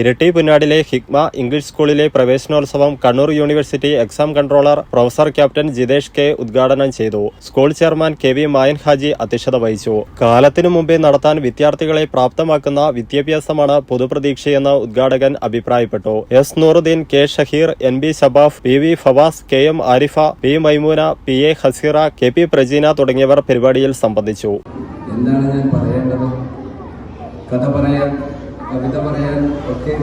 ഇരട്ടി പുന്നാടിലെ ഹിഗ്മ ഇംഗ്ലീഷ് സ്കൂളിലെ പ്രവേശനോത്സവം Kannur university exam controller professor captain Jithesh K ഉദ്ഘാടനം ചെയ്തു. School chairman K V Mayan Haji അധ്യക്ഷത വഹിച്ചു. കാലത്തിനു മുമ്പേ നടത്താൻ വിദ്യാർത്ഥികളെ പ്രാപ്തമാക്കുന്ന വിദ്യാഭ്യാസമാണ് പൊതുപ്രതീക്ഷയെന്ന് ഉദ്ഘാടകൻ അഭിപ്രായപ്പെട്ടു. S Nooruddin K Shaheer N B Shabaf P V Fawas K M Arifa P Maimoona P A Haseera K P Prajeena തുടങ്ങിയവർ പരിപാടിയിൽ സംബന്ധിച്ചു. എന്താണ് ഞാൻ പറയേണ്ടത്? കഥ പറയാൻ കവിത പറയാൻ ഒക്കെ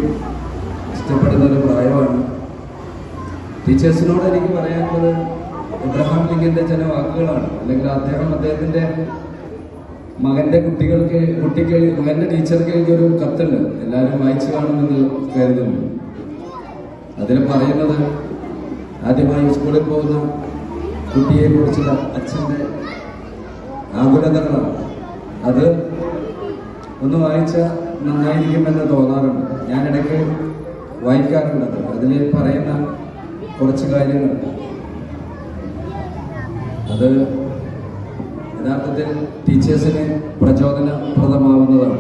ഇഷ്ടപ്പെടുന്ന ഒരു പ്രായമാണ്. ടീച്ചേഴ്സിനോട് എനിക്ക് പറയാനുള്ളത് എബ്രഹാം ലിങ്കിന്റെ ചില വാക്കുകളാണ്. അല്ലെങ്കിൽ അദ്ദേഹം അദ്ദേഹത്തിന്റെ മകന്റെ കുട്ടികൾക്ക് കുട്ടിക്ക് മകന്റെ ടീച്ചർക്ക് എഴുതിയൊരു കത്തുണ്ട്. എല്ലാവരും വായിച്ചു കാണുമെന്ന് കരുതുന്നു. അതിൽ പറയുന്നത് ആദ്യമായി സ്കൂളിൽ പോകുന്ന കുട്ടിയെ കുറിച്ചുള്ള അച്ഛന്റെ ആകുലതകളാണ്. അത് ഒന്ന് വായിച്ച നന്നായിരിക്കുമെന്ന് തോന്നാറുണ്ട്. ഞാൻ ഇടയ്ക്ക് വായിക്കാറുണ്ട്. അത് അതിൽ പറയുന്ന കുറച്ച് കാര്യങ്ങൾ. അത് യഥാർത്ഥത്തിൽ ടീച്ചേഴ്സിന് പ്രചോദനപ്രദമാവുന്നതാണ്.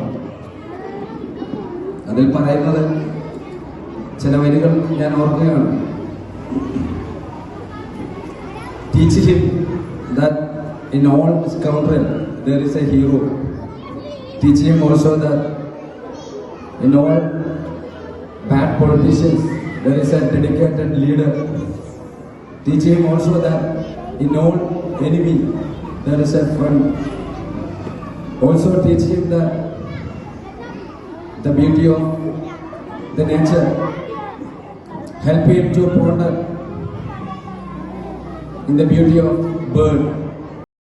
അതിൽ പറയുന്നത് ചില വരികൾ ഞാൻ ഓർക്കുകയാണ്. Teach him that in all scoundrel there a hero hero. Teach him also in all bad politicians there is a dedicated leader. Teach him also that in all enemy there is a friend. Also teach him that the beauty of the nature. Help him to ponder in the beauty of bird.